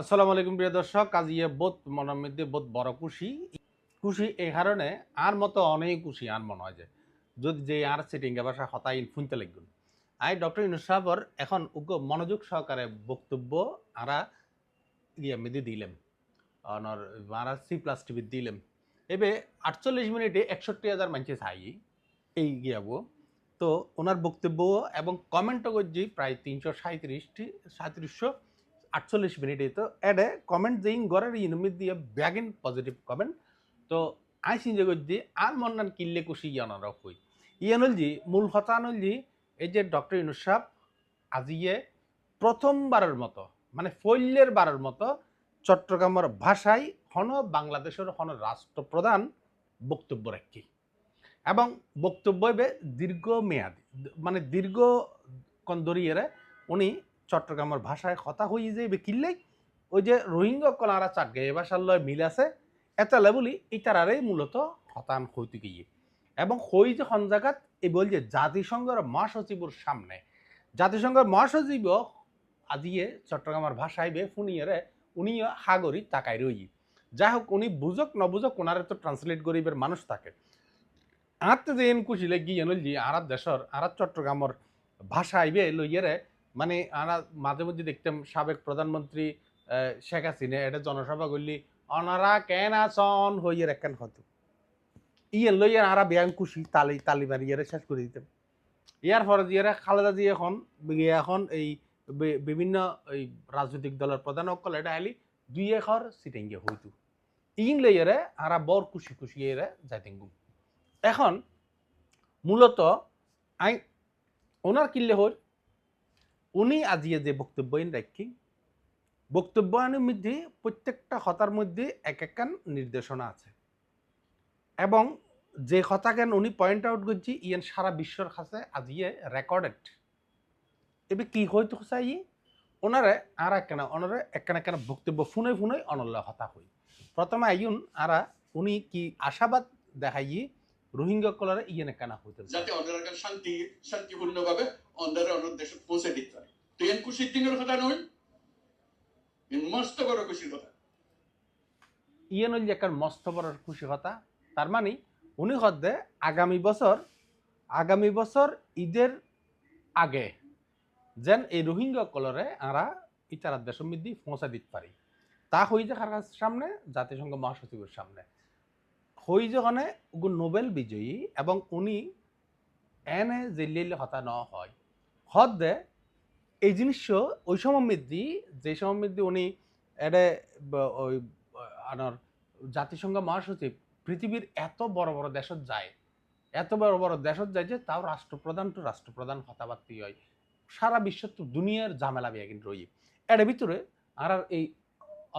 আসসালামু আলাইকুম, প্রিয় দর্শক। আজ ইয়ে বোধ মনের মধ্যে বোধ বড় খুশি। খুশি এই কারণে আর মতো অনেক খুশি, আর মনে হয় যে যদি যে আর সিটিং ভাষা হতাই শুনতে লাগবেন আই, ডক্টর ইউনুস সাহেবর এখন উগ্র মনোযোগ সহকারে বক্তব্য আরা ইয়ে মেদি দিলেম। অনর আরা সি প্লাস টিভি দিলেম। এবে আটচল্লিশ মিনিটে একষট্টি হাজার মানুষ চাই এই গিয়াবো তো ওনার বক্তব্য এবং কমেন্টও করছি, প্রায় তিনশো সাঁত্রিশটি সাঁত্রিশশো আটচল্লিশ মিনিটে তো এডে কমেন্ট দিন গড়ের ইনমিত দিয়ে ব্যাগিন পজিটিভ কমেন্ট তো আই চিন্তা করছি আর মন্নান কিল্লে কুশি ইয়ানার কই ইয়ান হলজি মূল হতান হলজি এই যে ডক্টর ইনুস সাহেব আজিয়ে প্রথমবারের মতো মানে ফৈল্যের বারের মতো চট্টগ্রামের ভাষায় হন বাংলাদেশের হন রাষ্ট্রপ্রধান বক্তব্য রাখি। এবং বক্তব্য হবে দীর্ঘ মেয়াদি মানে দীর্ঘ কন্দরিয়েরে উনি চট্টগ্রামের ভাষায় কথা হয়ে যাইবে কিনলেই ওই যে রোহিঙ্গা কলারা এ ভাষার লয় মিল আছে এতালে বলি ইতারারে মূলত হতান হইতে গিয়ে এবং হই যে হন জায়গাত এই বল যে জাতিসংঘের মহাসচিবর সামনে। জাতিসংঘের মহাসচিব আজিয়ে চট্টগ্রামের ভাষায় বে ফুনিয়েরে উনিও হাগরি তাকাই রই। যাই হোক উনি বুঝক নবুঝক ওনারে তো ট্রান্সলেট গরিবের মানুষ থাকে। আর তো যে এন কুশিলে গিয়ে নলজি আর দেশর আর চট্টগ্রামের ভাষা আইবে লইয়েরে মানে আনা মাঝে মধ্যে দেখতাম সাবেক প্রধানমন্ত্রী শেখ হাসিনা, এটা জনসভা করলি, অনারা কেন আসন হইয়ের একখান হতো। ইয়েন লইয়ের আরা ব্যায়াম খুশি তালি তালি মারি, ইয়েরে শেষ করে দিতাম। ইয়ার পরে জিয়ারে খালেদা জি এখন ইয়ে এখন এই বিভিন্ন এই রাজনৈতিক দলের প্রধান অকল এটা আলি দুই একর সিটিংগে হইতো। ইন লইয়েরে আরা বর খুশি খুশি এরে যাইতেন এখন মূলত আই, ওনার কিল্লে হল উনি আজিয়ে যে বক্তব্য রাখি, বক্তব্যায়নের মধ্যে প্রত্যেকটা হতার মধ্যে এক একখান নির্দেশনা আছে। এবং যে হতাকেন উনি পয়েন্ট আউট করছি, ইয়েন সারা বিশ্বর কাছে আজিয়ে রেকর্ডেড এবার কি হইতো চাই ওনারে আর একখানা ওনারে একখানা একখানা বক্তব্য শুনে শুনে অনল্য হতা হই। প্রথমে আইন আরা উনি কি আশাবাদ দেখাই রোহিঙ্গা কলারে ইয়েন একখানা হইতে যাতে অন্যরা শান্তি, শান্তিপূর্ণভাবে অন্যরা অন্য দেশে পৌঁছে দিতে পারে। তো এন খুশির দিনের কথা নয় মস্ত বড় খুশির কথা। ইয়ে নইল একটা মস্ত বড় খুশি কথা, তার মানে উনি হদ্দে আগামী বছর আগামী বছর ঈদের আগে যেন এই রোহিঙ্গা কলরে আরা ইতারা দেশের মধ্যে পৌঁছা দিতে পারি। তা হই যে কার সামনে? জাতিসংঘ মহাসচিবের সামনে। হই যখন নোবেল বিজয়ী এবং উনি এনে জেলিয়ে হতা ন হয়। হদ্দে এই জিনিস ওই সময় মধ্যে যে সময় মধ্যে উনি এটা ওই আনার জাতিসংঘ মহাসচিব, পৃথিবীর এত বড় বড় দেশত যায়, এত বড় বড় দেশত যায় যে তাও রাষ্ট্রপ্রধান তো রাষ্ট্রপ্রধান হতাবার্তি হয়। সারা বিশ্ব তো দুনিয়ার ঝামেলা বিয়া কিন্তু রই এর ভিতরে আর এই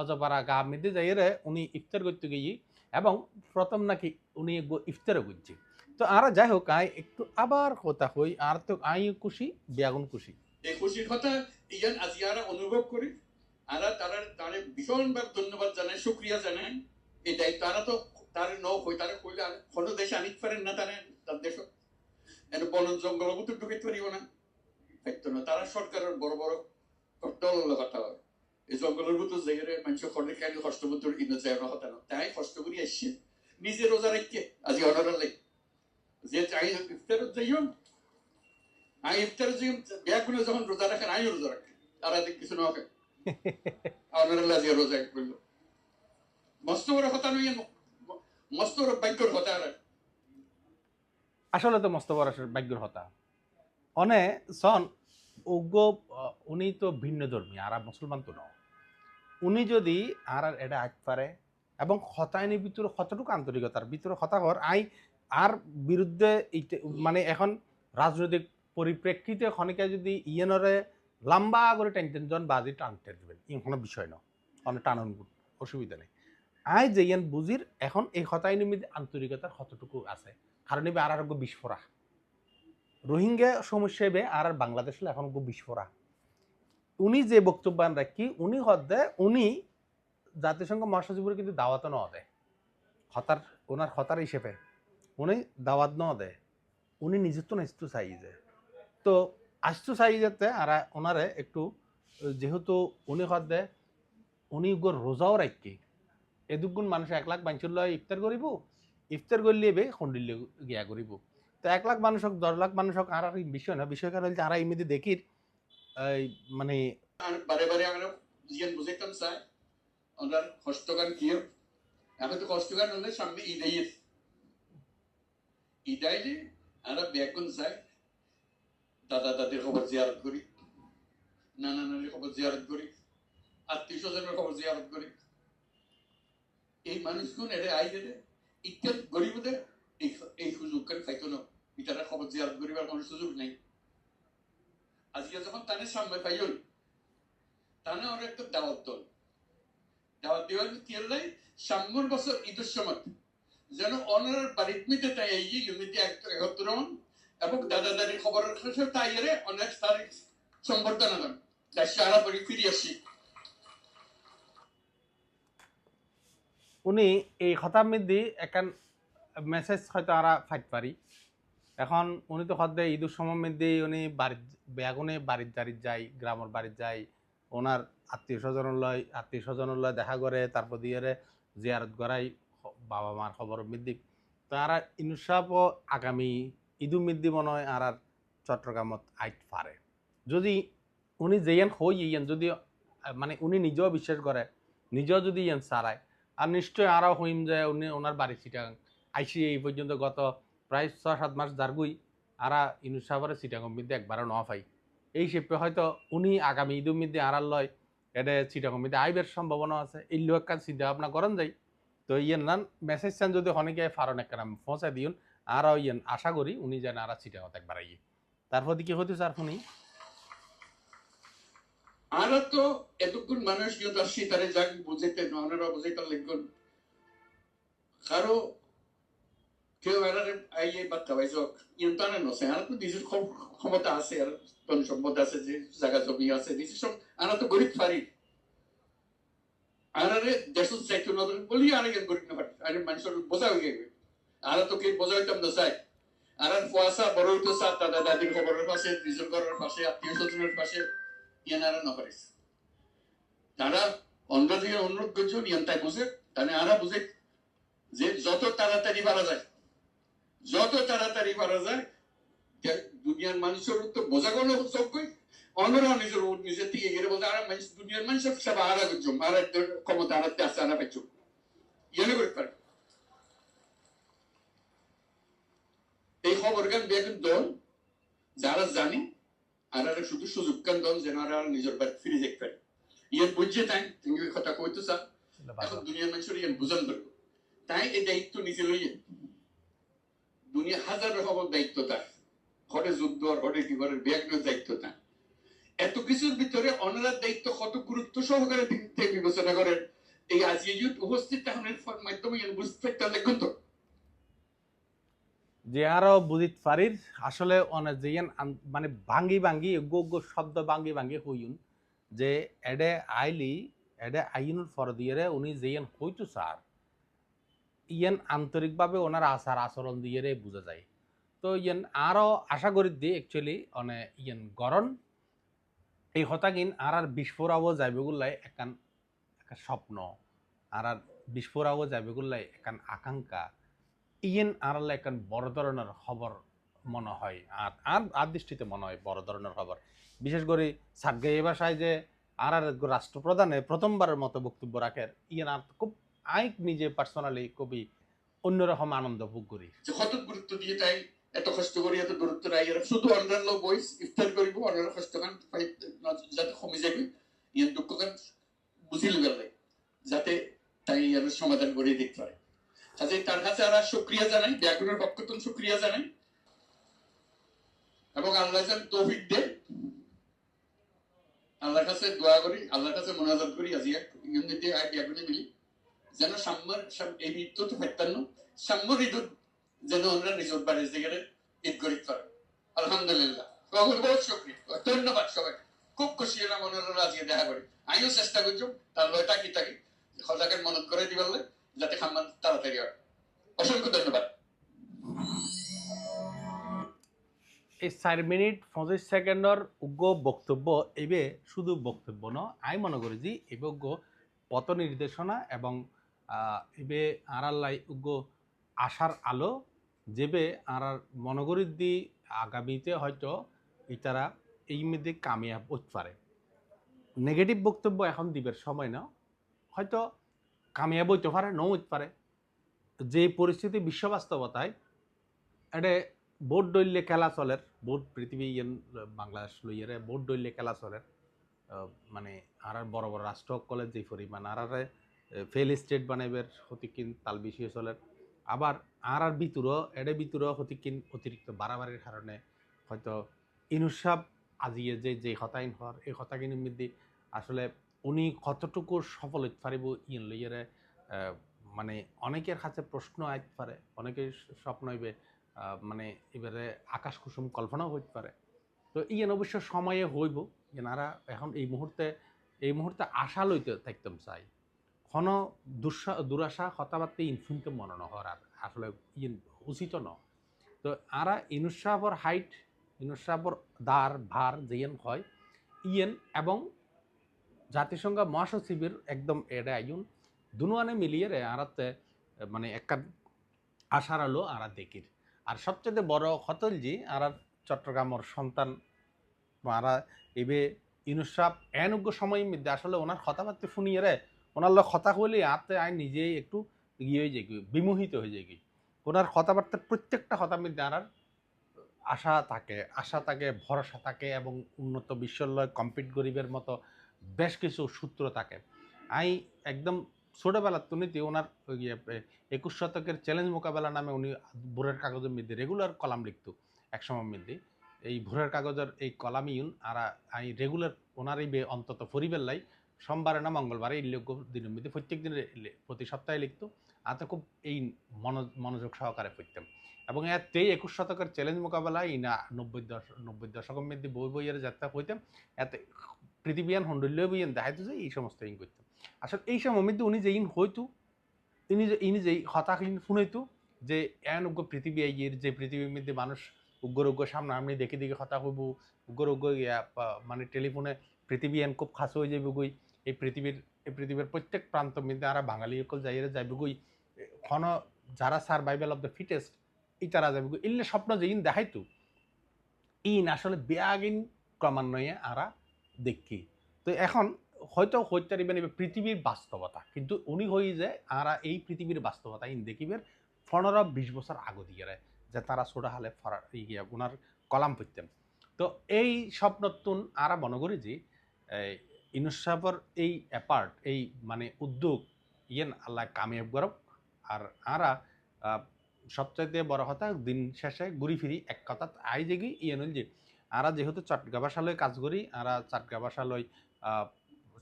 অজপাড়া গা মেদে যাই রে উনি ইফতার করতে গিয়ে এবং প্রথম নাকি উনি ইফতারও করছে। তো আর যাই হোক আই একটু আবার কথা হই আর তো আই খুশি, বেগুন খুশি। এই খুশির কথা ইয়ান আজি আরা অনুভব করি। আরা তারা তারে ভীষণভাবে ধন্যবাদ জানায়, শুক্রিয়া জানায়। এই দায়িত্ব তারা তো তার ন তারা কইলে কোনো দেশে আনিতে পারেন না তারা, তার দেশ। এন বন জঙ্গল তো ঢুকাইতে পারিব না দায়িত্ব না, তারা সরকারের বড় বড় দল কথা হয়। এই জঙ্গলের মতো জায়গায় মানুষ খড়ে খাইলে ইনো যায় হতা না? তাই কষ্ট করি আসছে নিজে রোজা রাখছে আজি অর্ডার যে চাই ইফতারত আমি ইফতার যে ব্যাগুলো যখন রোজা রাখেন আমি রোজা রাখি। তারা কিছু না হবে আপনারা লাজিয়া রোজা করল মস্ত বড় কথা নই মস্ত বড় বাক্যর কথা আর আসলে তো মস্ত বড় ভাগ্যর হতা। অনে সন উগ্র উনি তো ভিন্ন ধর্মী আর মুসলমান তো নয় উনি যদি আর আর এটা আগ পারে এবং হতায়নি ভিতরে কতটুকু আন্তরিকতার ভিতরে হতা হওয়ার আই আর বিরুদ্ধে মানে এখন রাজনৈতিক পরিপ্রেক্ষিতে খনিকা যদি ইয়েনরে লম্বা করে টেনশন জন বাজি টানতে দেবেন। ই কোনো বিষয় না। অনেক টানন অসুবিধা নেই। আই যে ইয়ান বুঝির এখন এই হতায় নিমিত আন্তরিকতার কতটুকু আছে? কারণ এবার আর আর বিস্ফোরা। রোহিঙ্গা সমস্যা এবে আর আর বাংলাদেশ এখন বিস্ফোরা। উনি যে বক্তব্য রাখি উনি হদ্দে, উনি জাতিসংঘ মহাসচিবের কিন্তু দাওয়াতও ন দেয়। হতার, ওনার হতার হিসেবে। উনি দাওয়াত ন দেয়। উনি নিজের তো নিস্তু চাই যে। তো আসতু চাই যাতে আর ওনারে একটু, যেহেতু উনি হদ্দে উনি উগ্র রোজাও রাখকে এদুগুণ মানুষ এক লাখ লয় ইফতার করিব ইফতার করলে বে খন্ডিল গিয়া করিব তো এক লাখ মানুষ হোক দশ লাখ মানুষ হোক আর আর বিষয় না বিষয় কারণ যারা এমনিতে দেখির মানে বারে বারে আমরা জিয়ান বুঝাইতাম ওনার কি এখন তো হলে সামনে চাই দাদা দাদির খবর জিয়ারত করি নানা নানির খবর জিয়ারত করি আত্মীয় স্বজনের খবর জিয়ারত করি এই মানুষগুন এরে আই গেলে ইত্যাদ গরিবদের এই এই সুযোগ করে খাইতো না? ইতারা খবর জিয়ারত করিবার কোনো সুযোগ নেই। আজকে যখন তাদের সামনে পাইল তাহলে ওর একটা দাওয়াত দল। দাওয়াত দেওয়ার কেলাই সামনের বছর ঈদের সময় যেন অনার বাড়ির মিটে তাই এই ইউনিটি একত্র হন এবং দাদা দাদির খবরের কাছে তাই এর অনেক সম্বর্ধনা তাই সারা বাড়ি ফিরে আসি। উনি এই মধ্যে একান মেসেজ হয়তো আরা ফাইট পারি। এখন উনি তো সদায় ঈদুর সময় উনি বাড়ির বেগুনে বাড়ির দাঁড়িয়ে যায়, গ্রামের বাড়ির যায়। ওনার আত্মীয় স্বজনের লয়, আত্মীয় স্বজনের লয় দেখা করে, তারপর দিয়ে জিয়ারত করাই বাবা মার খবর মধ্যে তারা ইনুসাপ আগামী মধ্যে মনে হয় আর আর চট্টগ্রামত আইট পারে যদি উনি যেয়েন হই ইয়েন, যদি মানে উনি নিজেও বিশ্বাস করে নিজেও যদি ইয়েন সারায় আর নিশ্চয় আরও হইম যে উনি ওনার বাড়ি চিটাং আইসি এই পর্যন্ত গত প্রায় ছ সাত মাস দার্গুই আরা ইনুস সাহাবারের চিটাগং মধ্যে একবারও ন পাই এই শিল্পে হয়তো উনি আগামী ঈদুর মধ্যে আড়ার লয় এটা চিটাগং মধ্যে আইবের সম্ভাবনা আছে এই লোক কাজ চিন্তা ভাবনা করেন যাই তো ইয়েন নান মেসেজ চান যদি অনেকে ফারন একটা নাম পৌঁছাই দিউন আর ইয়েন আশা করি উনি যেন আর চিটাগত একবার আইয়ে। তারপর কি হতে স্যার শুনি আর তো এতক্ষণ মানুষ কিন্তু আসছি তারে যাক, বুঝাইতে ওনারা বুঝাইতে লিখুন কারও কেউ এরারে আইয়ে বাচ্চা বাইজক ইন্টারনেট নছে আর তো নিজের ক্ষম- ক্ষমতা আছে, আর ধন সম্পদ আছে, যে জায়গা জমি আছে নিজের সব আর তো গরিব পারি আরে দেশ চাইতো বলি, আর গরিব না পারি আরে মানুষের বোঝা হয়ে গেবে আর তো কে বোঝা হইতাম না চাই। আর পয়সা বড় হইতো চা দাদা দাদির খবরের পাশে নিজের ঘরের পাশে, আত্মীয় স্বজনের পাশে ইয়ানারা না পারিস। তারা অন্য দিকে অনুরোধ করছ নিয়ন্তায় বুঝে, তাহলে আরা বুঝে যে যত তাড়াতাড়ি পারা যায়, যত তাড়াতাড়ি পারা যায় দুনিয়ার মানুষের তো বোঝা কোনো চোখই অন্যরা নিজের নিজের থেকে গেলে আর মানুষ, দুনিয়ার মানুষের সব আরা করছ, আর ক্ষমতা আরাতে আছে, আরা পাচ্ছ ইয়ানে করতে পারে এই খবর গান বেগুন দল? যারা জানি আর আর শুধু সুযোগ কান দল? যেন আর নিজের বাড়ি ফিরে যেতে পারে। ইয়ান বুঝছে তাই তুমি কথা কইতো স্যার এখন দুনিয়ার মানুষের ইয়ান বুঝান ধরবো। তাই এই দায়িত্ব নিজে লইয়ে। দুনিয়া হাজার রকমের দায়িত্ব তার। ঘরে যুদ্ধ আর ঘরে কি ঘরের ব্যাগের দায়িত্ব তার। এত কিছুর ভিতরে অনারার দায়িত্ব কত গুরুত্ব সহকারে বিবেচনা করেন। এই আজকে উপস্থিত তাহলে মাধ্যমে বুঝতে পারতে দেখুন তো। যে আরও বুঝিত পারির, আসলে অনেক যেন মানে ভাঙ্গি ভাঙ্গি, গো গো শব্দ ভাঙ্গি ভাঙ্গি হইন যে এডে আইলি, এডে আইনুর ফর দিয়ে উনি যেন হইতো স্যার, ইয়ান আন্তরিকভাবে ওনার আচার আচরণ দিয়ে বোঝা যায়। তো ইয়ান আরও আশা করি দিয়ে একচুয়ালি মানে ইয়ান গরম এই হতাকিন আর আর বিস্ফোরাও যাইবে গুলাই একান একটা স্বপ্ন আর আর বিস্ফোরাও যাইবে গুলাই একান আকাঙ্ক্ষা। ইয়েন আড়ালে একখান বড় ধরনের খবর মনে হয়, আর আর আর দৃষ্টিতে মনে হয় বড় ধরনের খবর। বিশেষ করে সার্গে ভাষায় যে আর আর রাষ্ট্রপ্রধানে প্রথমবারের মতো বক্তব্য রাখেন, ইয়েন আর খুব আই নিজে পার্সোনালি খুবই অন্যরকম আনন্দ ভোগ করি। কত গুরুত্ব দিয়ে তাই এত কষ্ট করি এত এরা শুধু অন্যান্য ইফতার করিব, অন্যান্য কষ্ট গান যাতে কমে যাবে ইয়ান দুঃখ লবে যাতে তাই ইয়ার সমাধান করে দেখতে পারে। কাজে তার কাছে আর শুক্রিয়া জানাই। ব্যাকরণের পক্ষ থেকে শুক্রিয়া জানাই। এবং আল্লাহ যেন তৌফিক দে। আল্লাহর কাছে দোয়া করি, আল্লাহর কাছে মোনাজাত করি, আজি এক ইউনিটি আই ব্যাকরণে মিলি। যেন সাম্যর এই মৃত্যু তো ফাইতান্ন সাম্যর ঈদুত যেন আমরা নিজের বাড়ির জায়গায় ঈদ করি। পারে আলহামদুলিল্লাহ বহুত শুক্রিয়া ধন্যবাদ সবাই খুব খুশি হলাম মনে আজকে দেখা করি। আমিও চেষ্টা করছি, তার লয় টাকি টাকি সজাকে মনত করে দিবার যাতে খাম্মান তাড়াতাড়ি হয় অসংখ্য ধন্যবাদ এই চার মিনিট পঁচিশ সেকেন্ডর উগ্র বক্তব্য এবে শুধু বক্তব্য ন আই মনে করি যে এবে উগ্র পথ নির্দেশনা এবং এবে আড়াল্লাই উগ্র আশার আলো, যেবে আর মনোগরির দি আগামীতে হয়তো ইতারা এই মধ্যে কামিয়াব হতে পারে নেগেটিভ বক্তব্য এখন দিবের সময় না? হয়তো কামিয়াব হইতে পারে, নও হইতে পারে, যে পরিস্থিতি বিশ্ব বাস্তবতায় এটা বোট ডইলে খেলা চলের বোট পৃথিবী ইয়েন, বাংলাদেশ লইয়ারে বোট ডইলে খেলা চলের মানে আর বড় বড় রাষ্ট্র কলেজ যে পরিমাণ, আর আর ফেল স্টেট বানাইবের হতিকিন তাল বেশি চলের, আবার আর আর ভিতর এডে ভিতর হতিকিন অতিরিক্ত বাড়াবাড়ির কারণে হয়তো ইনুসাব আজিয়ে যে যে হতাইন হর এই হতাকিনের মধ্যে আসলে উনি কতটুকু সফল হইতে পারিব ইন লইয়ারে মানে অনেকের কাছে প্রশ্ন আইতে পারে, অনেকের স্বপ্ন হইবে মানে এবারে আকাশ কুসুম কল্পনাও হইতে পারে। তো ইয়েন অবশ্য সময়ে হইব এনারা এখন এই মুহূর্তে এই মুহূর্তে আশা লইতে থাকতাম চাই। কোন দুঃসা, দুরাশা, কথাবার্তা ইনফুনতে মনে নহর আর আসলে উচিত ন। তো আরা ইনুসাবর হাইট ইনুসাবর দার ভার যেন হয়, ইয়েন এবং জাতিসংঘ মহাসচিবের একদম এডে আইন দুনুয়ানে মিলিয়ে রে আরাতে মানে একটা আশার আলো আরা দেখির। আর সবচেয়ে বড় হতল জি আর চট্টগ্রামের সন্তান, আরা এবে ইনুসাব এনজ্ঞ সময় মধ্যে আসলে ওনার কথাবার্তা শুনিয়ে রে, ওনার লোক কথা হলে আতে আই নিজেই একটু ইয়ে হয়ে যায় বিমোহিত হয়ে যায় কি ওনার কথাবার্তার প্রত্যেকটা কথা মধ্যে আর আশা থাকে আশা থাকে, ভরসা থাকে এবং উন্নত বিশ্বলয়, কম্পিট গরিবের মতো বেশ কিছু সূত্র থাকে। আই একদম ছোটোবেলার তুনিতে ওনার ইয়ে, একুশ শতকের চ্যালেঞ্জ মোকাবেলা নামে উনি ভোরের কাগজের মধ্যে রেগুলার কলাম লিখতো একসময় মধ্যে। এই ভোরের কাগজের এই কলাম ইউন আর আই রেগুলার ওনার এই অন্তত পরিবেলাই সোমবারে না মঙ্গলবারে এই লোক দিনের মধ্যে প্রত্যেক দিনের প্রতি সপ্তাহে লিখত। আর তো খুব এই মনো- মনোযোগ সহকারে পড়তাম। এবং এতেই একুশ শতকের চ্যালেঞ্জ মোকাবেলায় ইনা নব্বই দশ নব্বই দশকের মধ্যে বই বইয়ের যাত্রা হইতাম। এতে পৃথিবীয়ান হন্ডল্য বইয়েন দেখাইতো যে এই সমস্ত ইন করতাম আসলে এই সময় মধ্যে উনি যে ইন হইতো, ইনি যে ইনি যে হতাহীন শুনাইতো যে এন উগ্র পৃথিবী আইয়ের যে পৃথিবীর মধ্যে মানুষ উগ্র উগ্র সামনে আমি দেখে দেখে হতা হইব, উগ্র উগ্র মানে টেলিফোনে পৃথিবী এন খুব খাস হয়ে যাবে গই, এই পৃথিবীর এই পৃথিবীর প্রত্যেক প্রান্ত মধ্যে আর বাঙালি সকল যাইরে যাইবে গই খন যারা সার্ভাইভাল অফ দ্য ফিটেস্ট ই তারা যাবে গই। ইল্লে স্বপ্ন যে ইন দেখাইতো ইন আসলে বেয়াগিন ক্রমান্বয়ে আরা দেখি তো এখন হয়তো হইতে পারিবেন পৃথিবীর বাস্তবতা, কিন্তু উনি হই যে আরা এই পৃথিবীর বাস্তবতা ইন দেখিবের পনেরো বিশ বছর আগে দিয়ে যে তারা ছোটা হালে ফরা ওনার কলাম পড়তেন তো এই স্বপ্নতুন আরা মনে যে ইনুসাবর এই অ্যাপার্ট এই মানে উদ্যোগ ইয়েন আল্লাহ কামিয়াব করব আর আরা সবচাইতে বড় কথা দিন শেষে ঘুরি ফিরি এক কথা আই যেগি ইয়ে যে আরা যেহেতু চটগা ভাষালয় কাজ করি, আরা চটগা ভাষালয়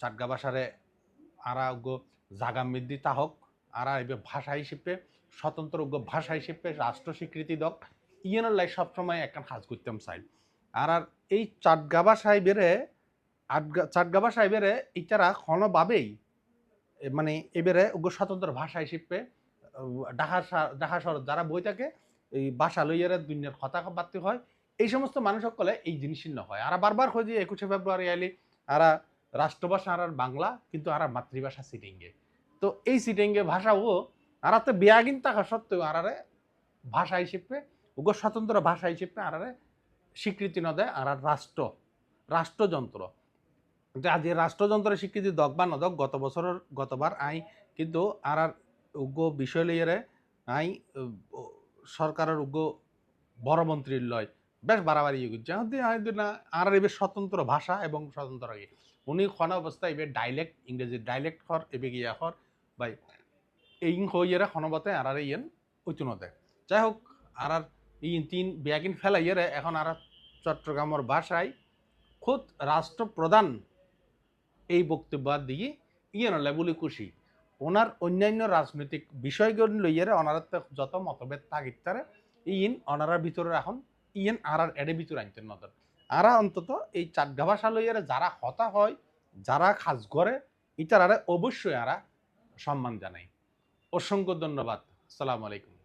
চাটগা ভাষারে আরা উগ্র জাগা মৃদ্ধি তাহক আরা এবে ভাষা হিসেবে, স্বতন্ত্র উগ্র ভাষা হিসেবে রাষ্ট্র স্বীকৃতি দক, ইয়েনের লাই সবসময় একটা হাজ করতাম চাই আর আর এই চাটগাবা সাহেবেরে আটগা চাটগাবা সাহেবেরে ইটারা ক্ষণভাবেই মানে এবারে উগ্র স্বতন্ত্র ভাষা হিসেবে ডাহা ডাহা শহর যারা বই থাকে, এই ভাষা লইয়ারে দুনিয়ার কথা বাড়তে হয় এই সমস্ত মানুষ সকলে এই জিনিসই না হয় আর বারবার হয় একুশে ফেব্রুয়ারি আইলে আরা রাষ্ট্রভাষা, আর বাংলা, কিন্তু আর মাতৃভাষা সিটিংয়ে তো এই সিটিংয়ে ভাষাও আর তো বেয়াগিন থাকা সত্ত্বেও আরারে ভাষা হিসেবে উগ্র স্বতন্ত্র ভাষা হিসেবে আরারে স্বীকৃতি না দেয় আর আর রাষ্ট্র, রাষ্ট্রযন্ত্র। আজ রাষ্ট্রযন্ত্রের স্বীকৃতি দক বা নদক গত বছরের, গতবার আই, কিন্তু আর আর উগ্র বিষয় লইয়ারে আই সরকারের উগ্র বড় মন্ত্রীর লয়। বেশ বাড়াবাড়ি ইয়ে করছে হয়তো না আর এবার স্বতন্ত্র ভাষা এবং স্বতন্ত্র ইয়ে। উনি খন অবস্থায় এবার ডাইলেক্ট ইংরেজি ডাইলেক্ট হর এবে গিয়া হর বাই এই হইয়ারে খনবতে আর আর ইয়েন ঐতুনতে যাই হোক, আর আর ইন তিন ব্যাগিন ফেলাইয়ারে এখন আর চট্টগ্রামের ভাষায় খুদ রাষ্ট্রপ্রধান এই বক্তব্য দিয়ে ইয়ে নলে বলে খুশি। ওনার অন্যান্য রাজনৈতিক বিষয়গুলো লইয়ারে ওনার যত মতভেদ থাকিত তারে ইন ওনারার ভিতরে এখন ইয়েন আর আর এডে ভিতরে আনতেন নজর আরা অন্তত এই চাটগা ভাষা যারা হতা হয়, যারা খাস করে ইটার আরে অবশ্যই আরা সম্মান জানাই অসংখ্য ধন্যবাদ। সালাম আলাইকুম।